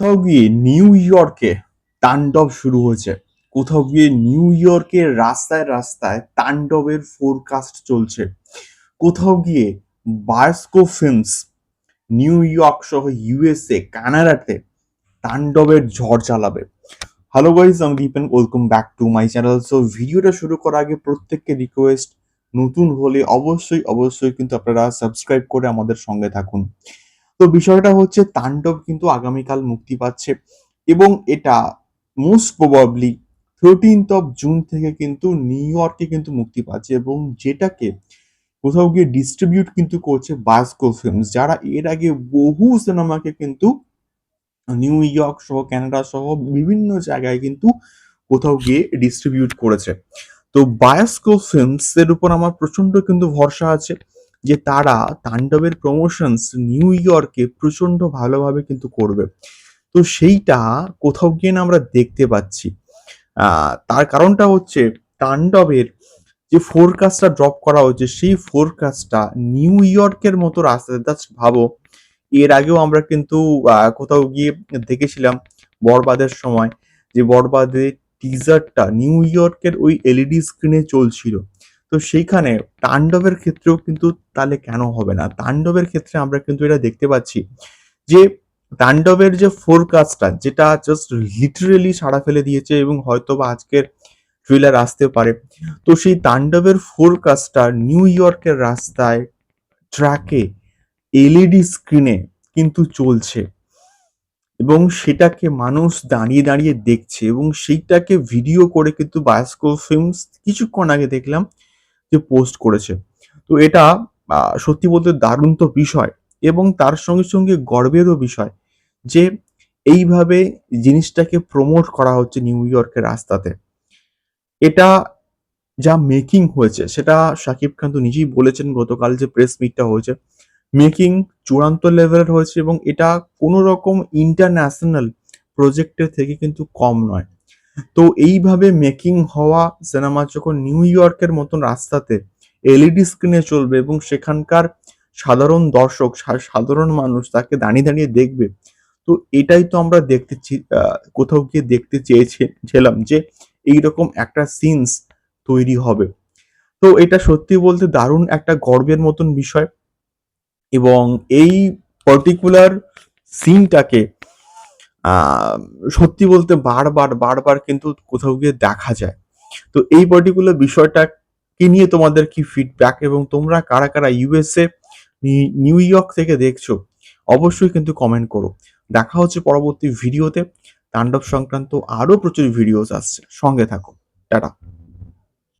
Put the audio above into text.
কোথাও গিয়ে নিউ ইয়র্কে তাণ্ডব শুরু হয়েছে। কোথাও গিয়ে নিউ ইয়র্কের রাস্তায় রাস্তায় তাণ্ডবের ফোরকাস্ট চলছে। কোথাও গিয়ে বায়োস্কোপ ফিল্মস নিউ ইয়র্ক সহ ইউএসএ কানাডাতে তাণ্ডবের ঝড় চালাবে। হ্যালো গাইজ আমি Dipen welcome back to my channel so ভিডিওটা শুরু করার আগে প্রত্যেককে রিকোয়েস্ট নতুন হলে অবশ্যই অবশ্যই কিন্তু আপনারা সাবস্ক্রাইব করে আমাদের সঙ্গে থাকুন। তো বিষয়টা হচ্ছে তাণ্ডব কিন্তু আগামীকাল মুক্তি পাচ্ছে এবং এটা most probably thirteenth of June থেকে কিন্তু নিউ ইয়র্কে কিন্তু মুক্তি পাচ্ছে এবং যেটাকে কোথাও গিয়ে ডিস্ট্রিবিউট কিন্তু করছে বায়োস্কো ফিল্মস যারা এর আগে বহু সিনেমাকে কিন্তু নিউ ইয়র্ক সহ কানাডা সহ বিভিন্ন জায়গায় কিন্তু কোথাও গিয়ে ডিস্ট্রিবিউট করেছে। তো বায়োস্কো ফিল্মস এর উপর আমার প্রচণ্ড কিন্তু ভরসা আছে। যে তারা তাণ্ডবের প্রমোশনস নিউ ইয়র্কে প্রচণ্ড ভালোভাবে কিন্তু করবে। তো সেইটা কোথাও গিয়ে না আমরা দেখতে পাচ্ছি। তার কারণটা হচ্ছে তাণ্ডবের যে ফোরকাস্টটা ড্রপ করা হচ্ছে, সেই ফোরকাস্টটা নিউ ইয়র্কের মতো রাস্তা জাস্ট ভাবো। এর আগেও আমরা কিন্তু কোথাও গিয়ে দেখেছিলাম বরবাদের সময় যে বরবাদের টিজারটা নিউ ইয়র্কের ওই এলইডি স্ক্রিনে চলছিল। তো সেইখানে তাণ্ডবের ক্ষেত্রেও কিন্তু তাহলে কেন হবে না? তাণ্ডবের ক্ষেত্রে আমরা কিন্তু এটা দেখতে পাচ্ছি যে তাণ্ডবের যে ফোরকাস্টটা যেটা জাস্ট লিটারেলি সাড়া ফেলে দিয়েছে এবং হয়তো বা আজকের ট্রেলার আসতে পারে। তো সেই তাণ্ডবের ফোরকাস্টটা নিউ ইয়র্কের রাস্তায় ট্র্যাকে এলইডি স্ক্রিনে কিন্তু চলছে এবং সেটাকে মানুষ দাঁড়িয়ে দাঁড়িয়ে দেখছে এবং সেইটাকে ভিডিও করে কিন্তু বায়োস্কোপ ফিল্মস কিছুক্ষণ আগে দেখলাম যে পোস্ট করেছে। তো এটা সত্যি বলতে দারুণ তো বিষয় এবং তার সঙ্গে সঙ্গে গর্বেরও বিষয় যে এইভাবে জিনিসটাকে প্রমোট করা হচ্ছে নিউ ইয়র্কের রাস্তাতে। এটা যা মেকিং হয়েছে, সেটা শাকিব খান তো নিজেই বলেছেন গতকাল যে প্রেস মিটটা হয়েছে। মেকিং চূড়ান্ত লেভেলের হয়েছে এবং এটা কোনো রকম ইন্টারন্যাশনাল প্রজেক্টের থেকে কিন্তু কম নয়। তো এইভাবে মেকিং হওয়া সিনেমা যখন নিউ ইয়র্কের মতন রাস্তাতে এলইডি স্ক্রিনে চলবে এবং সেখানকার সাধারণ দর্শক সাধারণ মানুষ তাকে দাঁড়িয়ে দাঁড়িয়ে দেখবে, তো এটাই তো আমরা দেখতে কোথাও গিয়ে দেখতে চেয়েছিলাম যে এইরকম একটা সিনস তৈরি হবে। তো এটা সত্যি বলতে দারুণ একটা গর্বের মতন বিষয় এবং এই পার্টিকুলার সিনটাকে সত্যি বলতে বারবার বারবার কিন্তু কোথাও গিয়ে দেখা যায়। তো এই পার্টিকুলার বিষয়টাকে নিয়ে তোমাদের কি ফিডব্যাক এবং তোমরা কারা কারা ইউএসএ নিউ ইয়র্ক থেকে দেখছ, অবশ্যই কিন্তু কমেন্ট করো। দেখা হচ্ছে পরবর্তী ভিডিওতে তাণ্ডব সংক্রান্ত আরও প্রচুর ভিডিওস আসছে। সঙ্গে থাকো। টাটা।